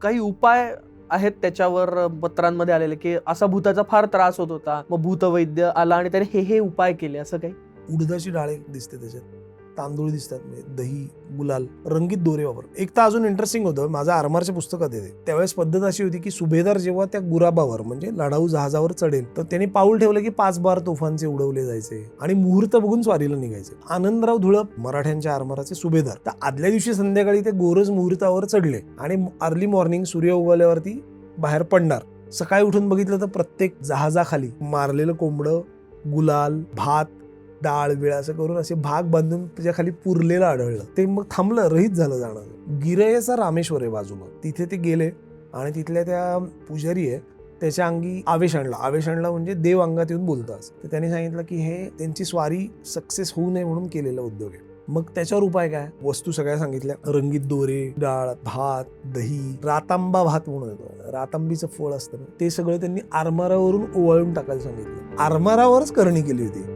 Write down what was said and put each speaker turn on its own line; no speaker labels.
काही उपाय आहेत त्याच्यावर पत्रांमध्ये आलेले की असा भूताचा फार त्रास होत होता. मग भूतवैद्य आला आणि त्याने हे हे उपाय केले असं काही?
उडदाची डाळे दिसते त्याच्यात. तांदूळ दिसतात म्हणजे दही गुलाल रंगीत दोरे वापर एक तर अजून इंटरेस्टिंग होतं माझं आरमारच्या पुस्तकात येते. त्यावेळेस पद्धत अशी होती की सुभेदार जेव्हा त्या गुराबावर म्हणजे लढाऊ जहाजावर चढेल तर त्यांनी पाऊल ठेवलं की पाच बार तोफांचे उडवले जायचे आणि मुहूर्त बघून स्वारीला निघायचे. आनंदराव धुळप मराठ्यांच्या आरमाराचे सुभेदार. तर आदल्या दिवशी संध्याकाळी ते गोरज मुहूर्तावर चढले आणि अर्ली मॉर्निंग सूर्य उगवल्यावरती बाहेर पडणार. सकाळी उठून बघितलं तर प्रत्येक जहाजाखाली मारलेलं कोंबडं गुलाल भात डाळ बिळ असं करून असे भाग बांधून त्याच्याखाली पुरलेलं आढळलं. ते मग थांबलं रहित झालं जाणं गिरयचा रामेश्वर आहे बाजूला. तिथे ते गेले आणि तिथल्या त्या पुजारी आहे त्याच्या अंगी आवेश आणला. आवेश आणला म्हणजे देव अंगात येऊन बोलताच तर त्यांनी सांगितलं की हे त्यांची स्वारी सक्सेस होऊ नये म्हणून केलेला उद्योग आहे. मग त्याच्यावर उपाय काय? वस्तू सगळ्या सांगितल्या. रंगीत दोरे डाळ भात दही रातांबा भात म्हणून येतो. रातांबीचं फळ असतं ते सगळं त्यांनी आरमारावरून ओवाळून टाकायला सांगितलं. आरमारावरच करणी केली होती.